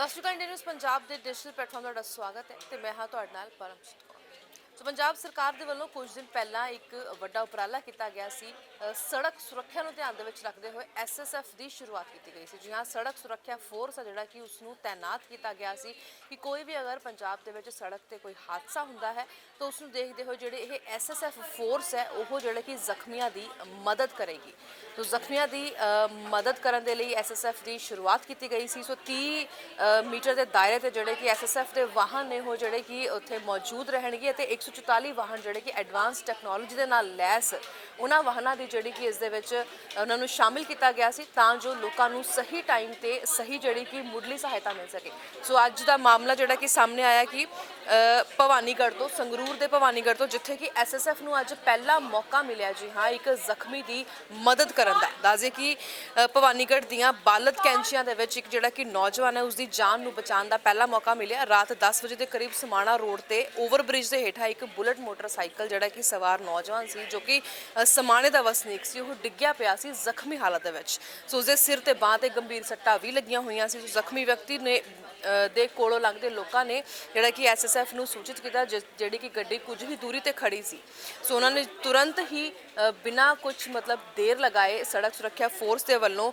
ਸਤਿ ਸ਼੍ਰੀ ਅਕਾਲ ਇੰਡੀਅਨ ਨਿਊਜ਼ ਪੰਜਾਬ ਦੇ ਡਿਜੀਟਲ ਪਲੇਟਫਾਰਮ ਦਾ ਤੁਹਾਡਾ ਸਵਾਗਤ ਹੈ ਤੇ ਮੈਂ ਹਾਂ ਤੁਹਾਡੇ ਨਾਲ ਪਰਮਜੀਤ ਕੌਰ। ਸੋ ਪੰਜਾਬ ਸਰਕਾਰ ਦੇ ਵੱਲੋਂ ਕੁਝ ਦਿਨ ਪਹਿਲਾਂ ਇੱਕ ਵੱਡਾ ਉਪਰਾਲਾ ਕੀਤਾ ਗਿਆ ਸੀ ਸੜਕ ਸੁਰੱਖਿਆ ਨੂੰ ਧਿਆਨ ਦੇ ਵਿੱਚ ਰੱਖਦੇ ਹੋਏ ਐਸਐਸਐਫ ਦੀ ਸ਼ੁਰੂਆਤ ਕੀਤੀ ਗਈ ਸੀ। ਜੀ ਹਾਂ, ਸੜਕ ਸੁਰੱਖਿਆ ਫੋਰਸ ਹੈ ਜਿਹੜਾ ਕਿ ਉਸ ਨੂੰ ਤਾਇਨਾਤ ਕੀਤਾ ਗਿਆ ਸੀ ਕਿ ਕੋਈ ਵੀ ਅਗਰ ਪੰਜਾਬ ਦੇ ਵਿੱਚ ਸੜਕ ਤੇ ਕੋਈ ਹਾਦਸਾ ਹੁੰਦਾ ਹੈ, ਤਾਂ ਉਸ ਨੂੰ ਦੇਖਦੇ ਹੋਏ ਜਿਹੜੇ ਇਹ ਐਸਐਸਐਫ ਫੋਰਸ ਹੈ, ਉਹ ਜਿਹੜੇ ਕਿ ਜ਼ਖਮੀਆਂ ਦੀ ਮਦਦ ਕਰੇਗੀ। ਸੋ ਜ਼ਖਮੀਆਂ ਦੀ ਮਦਦ ਕਰਨ ਦੇ ਲਈ ਐਸਐਸਐਫ ਦੀ ਸ਼ੁਰੂਆਤ ਕੀਤੀ ਗਈ ਸੀ। ਸੋ 30 ਮੀਟਰ ਦੇ ਦਾਇਰੇ ਤੇ ਜਿਹੜੇ ਕਿ ਐਸਐਸਐਫ ਦੇ ਵਾਹਨ ਨੇ, ਉਹ ਜਿਹੜੇ ਕਿ ਉੱਥੇ ਮੌਜੂਦ ਰਹਿਣਗੇ ਅਤੇ 144 ਵਾਹਨ ਜਿਹੜੇ ਕਿ ਐਡਵਾਂਸ ਟੈਕਨੋਲੋਜੀ ਦੇ ਨਾਲ ਲੈਸ ਉਹਨਾਂ ਵਾਹਨਾਂ ਦੀ ਜਿਹੜੀ ਕਿ ਇਸ ਦੇ ਵਿੱਚ ਉਹਨਾਂ ਨੂੰ ਸ਼ਾਮਿਲ ਕੀਤਾ ਗਿਆ ਸੀ ਤਾਂ ਜੋ ਲੋਕਾਂ ਨੂੰ ਸਹੀ ਟਾਈਮ ਤੇ ਸਹੀ ਜਿਹੜੀ ਕਿ ਮੁੱਢਲੀ ਸਹਾਇਤਾ ਮਿਲ ਸਕੇ। ਸੋ ਅੱਜ ਦਾ ਮਾਮਲਾ ਜਿਹੜਾ ਕਿ ਸਾਹਮਣੇ ਆਇਆ ਕਿ ਭਵਾਨੀਗੜ੍ਹ ਤੋਂ, ਸੰਗਰੂਰ ਦੇ ਭਵਾਨੀਗੜ੍ਹ ਤੋਂ, ਜਿੱਥੇ ਕਿ ਐਸਐਸਐਫ ਨੂੰ ਅੱਜ ਪਹਿਲਾ ਮੌਕਾ ਮਿਲਿਆ ਜੀ ਹਾਂ, ਇੱਕ ਜ਼ਖਮੀ ਦੀ ਮਦਦ ਕਰਨ ਦਾ। ਦੱਸਦੇ ਕਿ ਭਵਾਨੀਗੜ੍ਹ ਦੀਆਂ ਬਾਲਦ ਕੈਂਚੀਆਂ ਦੇ ਵਿੱਚ ਇੱਕ ਜਿਹੜਾ ਕਿ ਨੌਜਵਾਨ ਹੈ ਉਸ ਦੀ ਜਾਨ ਨੂੰ ਬਚਾਉਣ ਦਾ ਪਹਿਲਾ ਮੌਕਾ ਮਿਲਿਆ। ਰਾਤ 10 ਵਜੇ ਦੇ ਕਰੀਬ ਸਮਾਣਾ ਰੋਡ ਤੇ ਓਵਰਬ੍ਰਿਜ ਦੇ ਹੇਠਾਂ ਇੱਕ ਬੁਲਟ ਮੋਟਰਸਾਈਕਲ ਜਿਹੜਾ ਕਿ ਸਵਾਰ ਨੌਜਵਾਨ ਸੀ, ਜੋ ਕਿ ਸਮਾਣੇ ਦਾ ਵਸਨੀਕ ਸੀ, ਉਹ ਡਿੱਗਿਆ ਪਿਆ ਸੀ ਜ਼ਖਮੀ ਹਾਲਤ ਦੇ ਵਿੱਚ। ਸੋ ਉਸਦੇ ਸਿਰ ਤੇ ਬਾਹ ਤੇ ਗੰਭੀਰ ਸੱਟਾਂ ਵੀ ਲੱਗੀਆਂ ਹੋਈਆਂ ਸੀ। ਸੋ ਜ਼ਖਮੀ ਵਿਅਕਤੀ ਨੇ ਦੇ ਕੋਲੋਂ ਲੰਘਦੇ ਲੋਕਾਂ ਨੇ ਜਿਹੜਾ ਕਿ ਐਸਐਸਐਫ ਨੂੰ ਸੂਚਿਤ ਕੀਤਾ, ਜਿਸ- ਜਿਹੜੀ ਕਿ ਗੱਡੀ ਕੁਝ ਹੀ ਦੂਰੀ ਤੇ ਖੜੀ ਸੀ। ਸੋ ਉਹਨਾਂ ਨੇ ਤੁਰੰਤ ਹੀ ਬਿਨਾਂ ਕੁਝ ਮਤਲਬ ਦੇਰ ਲਗਾਏ ਸੜਕ ਸੁਰੱਖਿਆ ਫੋਰਸ ਦੇ ਵੱਲੋਂ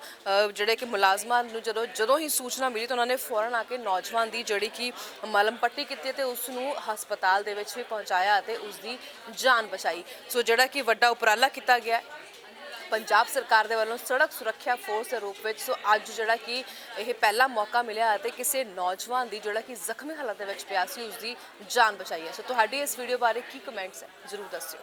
ਜਿਹੜੇ ਕਿ ਮੁਲਾਜ਼ਮਾਂ ਨੂੰ ਜਦੋਂ ਜਦੋਂ ਹੀ ਸੂਚਨਾ ਮਿਲੀ ਤਾਂ ਉਹਨਾਂ ਨੇ ਫੌਰਨ ਆ ਕੇ ਨੌਜਵਾਨ ਦੀ ਜਿਹੜੀ ਕਿ ਮਲਮ ਪੱਟੀ ਕੀਤੀ ਤੇ ਉਸ ਨੂੰ ਹਸਪਤਾਲ ਦੇ ਵਿੱਚ ਵੀ ਪਹੁੰਚਾਇਆ ਅਤੇ ਉਸ ਦੀ ਜਾਨ ਬਚਾਈ। ਸੋ ਜਿਹੜਾ ਕਿ ਵੱਡਾ ਉਪਰਾਲਾ ਕੀਤਾ ਗਿਆ ਹੈ। ਪੰਜਾਬ ਸਰਕਾਰ ਦੇ ਵੱਲੋਂ ਸੜਕ ਸੁਰੱਖਿਆ ਫੋਰਸ ਦੇ ਰੂਪ ਵਿੱਚ ਸੋ ਅੱਜ ਜਿਹੜਾ ਕਿ ਇਹ ਪਹਿਲਾ ਮੌਕਾ ਮਿਲਿਆ ਅਤੇ ਕਿਸੇ ਨੌਜਵਾਨ ਦੀ ਜਿਹੜਾ ਕਿ ਜ਼ਖਮੀ ਹਾਲਤ ਦੇ ਵਿੱਚ ਪਿਆ ਸੀ ਉਸ ਦੀ ਜਾਨ ਬਚਾਈ ਹੈ ਸੋ ਤੁਹਾਡੀ ਇਸ ਵੀਡੀਓ ਬਾਰੇ ਕੀ ਕਮੈਂਟਸ ਹੈ, ਜ਼ਰੂਰ ਦੱਸਿਓ